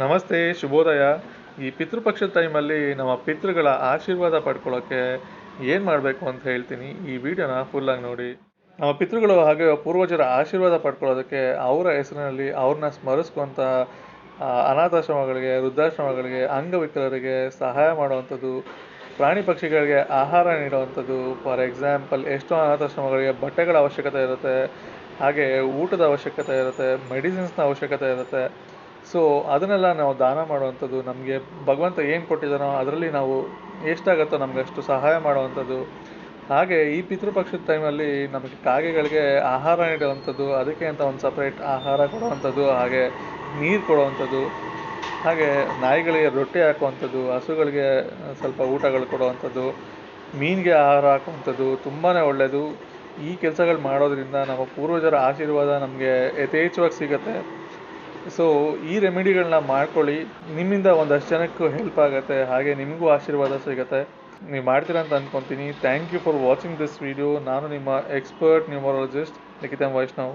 ನಮಸ್ತೆ, ಶುಭೋದಯ. ಈ ಪಿತೃಪಕ್ಷದ ಟೈಮಲ್ಲಿ ನಮ್ಮ ಪಿತೃಗಳ ಆಶೀರ್ವಾದ ಪಡ್ಕೊಳ್ಳೋಕ್ಕೆ ಏನು ಮಾಡಬೇಕು ಅಂತ ಹೇಳ್ತೀನಿ. ಈ ವಿಡಿಯೋನ ಫುಲ್ಲಾಗಿ ನೋಡಿ. ನಮ್ಮ ಪಿತೃಗಳು ಹಾಗೆ ಪೂರ್ವಜರ ಆಶೀರ್ವಾದ ಪಡ್ಕೊಳ್ಳೋದಕ್ಕೆ ಅವರ ಹೆಸರಿನಲ್ಲಿ ಅವ್ರನ್ನ ಸ್ಮರಿಸ್ಕೊಂತ ಅನಾಥಾಶ್ರಮಗಳಿಗೆ, ವೃದ್ಧಾಶ್ರಮಗಳಿಗೆ, ಅಂಗವಿಕಲರಿಗೆ ಸಹಾಯ ಮಾಡುವಂಥದ್ದು, ಪ್ರಾಣಿ ಪಕ್ಷಿಗಳಿಗೆ ಆಹಾರ ನೀಡುವಂಥದ್ದು ಫಾರ್ ಎಕ್ಸಾಂಪಲ್ ಎಷ್ಟೋ ಅನಾಥಾಶ್ರಮಗಳಿಗೆ ಬಟ್ಟೆಗಳ ಅವಶ್ಯಕತೆ ಇರುತ್ತೆ. ಹಾಗೆ ಊಟದ ಅವಶ್ಯಕತೆ ಇರುತ್ತೆ ಮೆಡಿಸಿನ್ಸ್ನ ಅವಶ್ಯಕತೆ ಇರುತ್ತೆ. ಸೊ ಅದನ್ನೆಲ್ಲ ನಾವು ದಾನ ಮಾಡುವಂಥದ್ದು, ನಮಗೆ ಭಗವಂತ ಏನು ಕೊಟ್ಟಿದ್ದಾನೋ ಅದರಲ್ಲಿ ನಾವು ಎಷ್ಟಾಗತ್ತೋ ನಮಗೆ ಅಷ್ಟು ಸಹಾಯ ಮಾಡುವಂಥದ್ದು. ಹಾಗೆ ಈ ಪಿತೃಪಕ್ಷದ ಟೈಮಲ್ಲಿ ನಮಗೆ ಕಾಗೆಗಳಿಗೆ ಆಹಾರ ನೀಡುವಂಥದ್ದು, ಅದಕ್ಕೆ ಅಂತ ಒಂದು ಸಪ್ರೇಟ್ ಆಹಾರ ಕೊಡುವಂಥದ್ದು, ಹಾಗೆ ನೀರು ಕೊಡುವಂಥದ್ದು, ಹಾಗೆ ನಾಯಿಗಳಿಗೆ ರೊಟ್ಟಿ ಹಾಕುವಂಥದ್ದು, ಹಸುಗಳಿಗೆ ಸ್ವಲ್ಪ ಊಟಗಳು ಕೊಡುವಂಥದ್ದು, ಮೀನಿಗೆ ಆಹಾರ ಹಾಕುವಂಥದ್ದು ತುಂಬಾ ಒಳ್ಳೆಯದು ಈ ಕೆಲಸಗಳು ಮಾಡೋದ್ರಿಂದ ನಮ್ಮ ಪೂರ್ವಜರ ಆಶೀರ್ವಾದ ನಮಗೆ ಯಥೇಚ್ಛವಾಗಿ ಸಿಗುತ್ತೆ. ಸೊ ಈ ರೆಮಿಡಿಗಳನ್ನ ಮಾಡ್ಕೊಳ್ಳಿ. ನಿಮ್ಮಿಂದ ಒಂದಷ್ಟು ಜನಕ್ಕೂ ಹೆಲ್ಪ್ ಆಗುತ್ತೆ. ಹಾಗೆ ನಿಮಗೂ ಆಶೀರ್ವಾದ ಸಿಗುತ್ತೆ. ನೀವು ಮಾಡ್ತೀರಾ ಅಂತ ಅನ್ಕೊಂತೀನಿ. Thank you for watching this video ನಾನು ನಿಮ್ಮ ಎಕ್ಸ್ಪರ್ಟ್ ನ್ಯೂಮರಾಲಜಿಸ್ಟ್ ನಿಖಿತಮ್ ವೈಷ್ಣವ್.